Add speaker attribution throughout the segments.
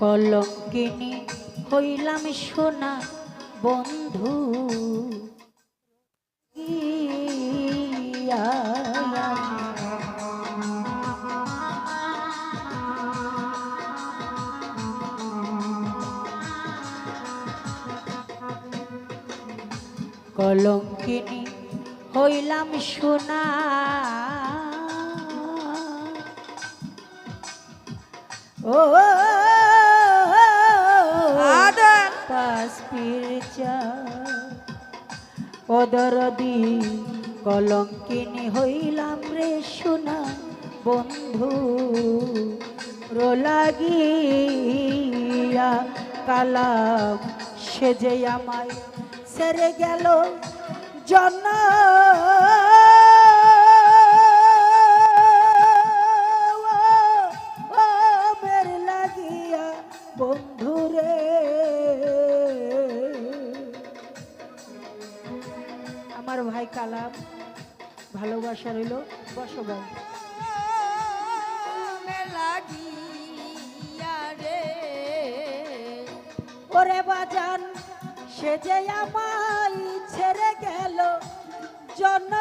Speaker 1: কলঙ্কিনী হইলাম সোনা বন্ধু। কলঙ্কিনী হইলাম সোনা। ও অদরদি কলঙ্কিনী হইলাম রে সোনা বন্ধু। রোলাগিয়া কালাম সেজে আমায় সেরে গেল জন কালাম ভালোবাসা রইল
Speaker 2: রে।
Speaker 1: ওরে বাজান সে যে আমায় ছেড়ে গেল জন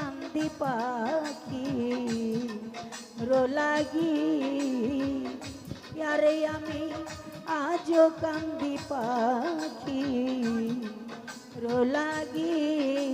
Speaker 1: কান্দি পাখি রোলাগি। আরে আমি আজও কান্দি পাখি রোলাগিয়া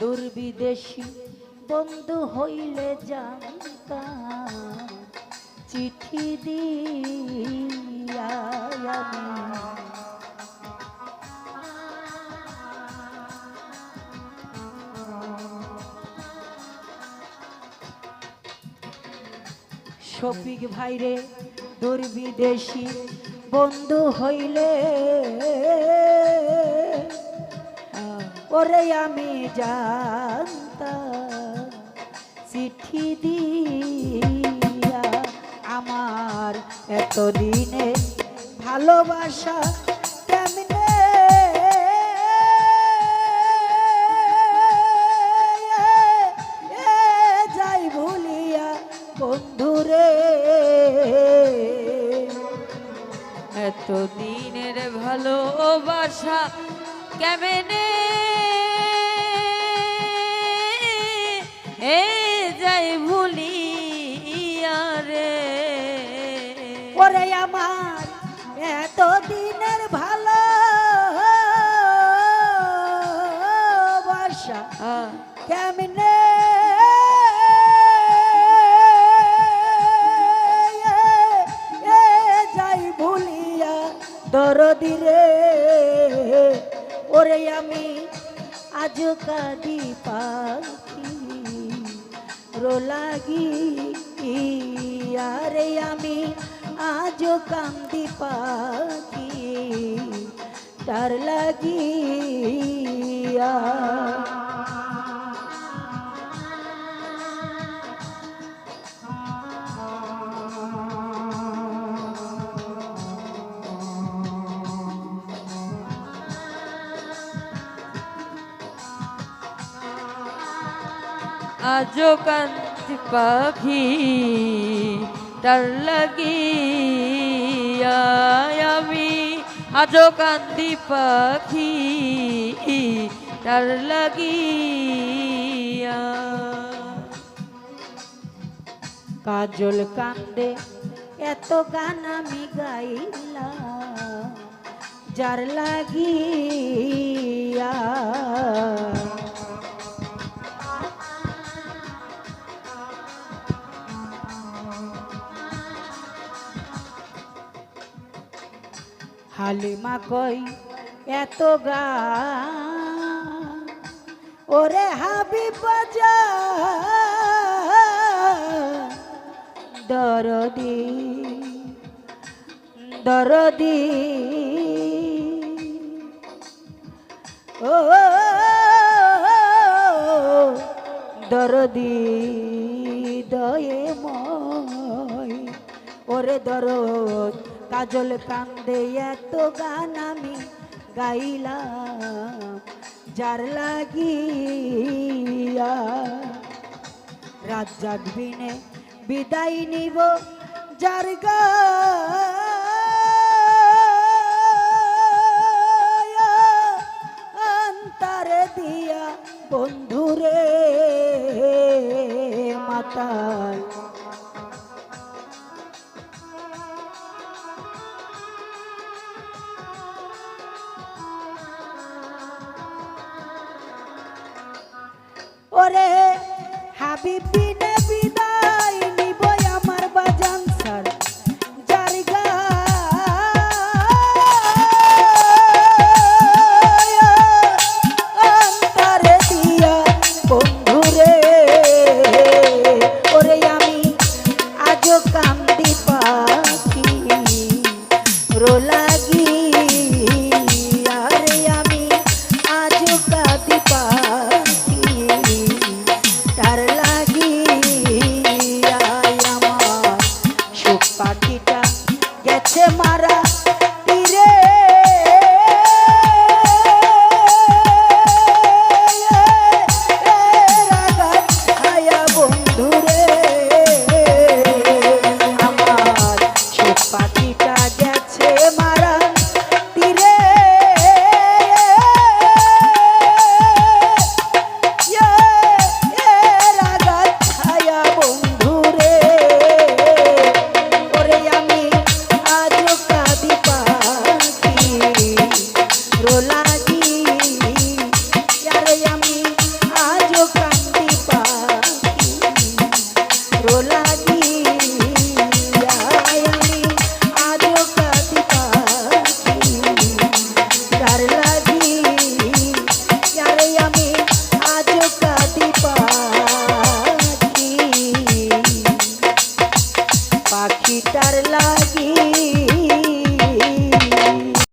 Speaker 1: দুর্বিদেশী বন্ধু হইলে জানতাম চিঠি দিয়া শফিক ভাইরে দুর্বিদেশী বন্ধু হইলে ওরে আমি জানতাম, চিঠি দিয়া আমার এতদিনে ভালোবাসা কেমনে? যাই ভুলিয়া বন্ধুরে
Speaker 2: এতদিনের ভালোবাসা কেমনে
Speaker 1: কেমনে যাই ভুলিয়া দরদিরে ওরে আমি আজ কাঁদি পাখি রোলাগি আরে আমি আজ কান্দি পাখি তার লাগিয়া
Speaker 2: আজও কান্তি পাখি, তার লাগিয়া আমি আজও কান্দি পাখি, তার লাগিয়া।
Speaker 1: কাজল কান্দে, এত গান আমি গাইলাম, যার লাগিয়া হালিমা কই, এত গা ওরে হাবি বাজা দরদি দরদি, ও, দরদি, দয়ে মই, ওরে দরদ কাজল কান্দে এত গান আমি গাইলাম, যার লাগিয়া রাত জাগবিনে বিদায় নিব, যার অন্তরে দিয়া বন্ধুরে মাতাল। হাবিব